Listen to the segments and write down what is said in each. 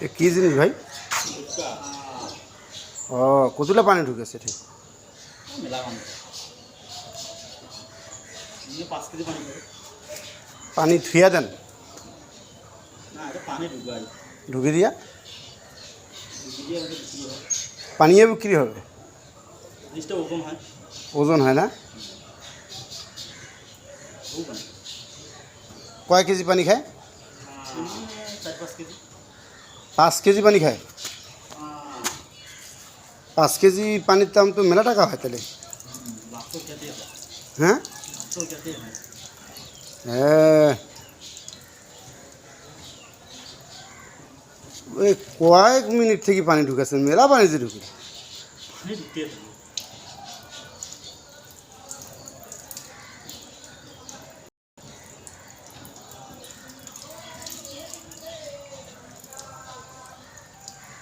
এ, কি জিনিস ভাই? ও কতটা পানি ঢুকেছে, ঠিক। পানি থুয়া দেন। ঢুকে দিয়া। পানিয়ে বিক্রি হবে। ওজন হয় না। কয় কেজি পানি খায়? চার পাঁচ কেজি পাঁচ কেজি পানি খায়। পাঁচ কেজি পানির দাম তো মেলা টাকা হয় তাহলে। হয়? হ্যাঁ। ওই কয়েক মিনিট থেকে পানি ঢুকেছে, মেলা পানি যে ঢুকে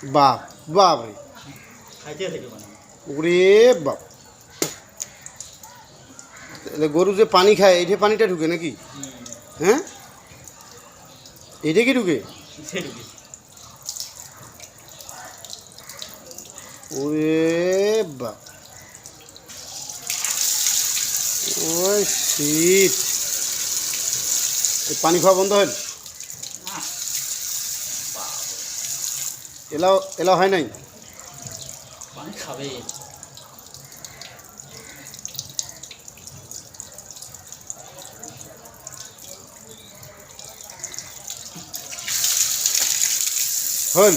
বাপ বাপ রে। ওরে বাপ। গরু যে পানি খায় এইটা পানিটা ঢুকে নাকি? হ্যাঁ? এইটা কি ঢুকে? ওরে বাপ। ওই শীত। পানি খাওয়া বন্ধ হল এলাও এলাও হয় নাই পানি খাবে হল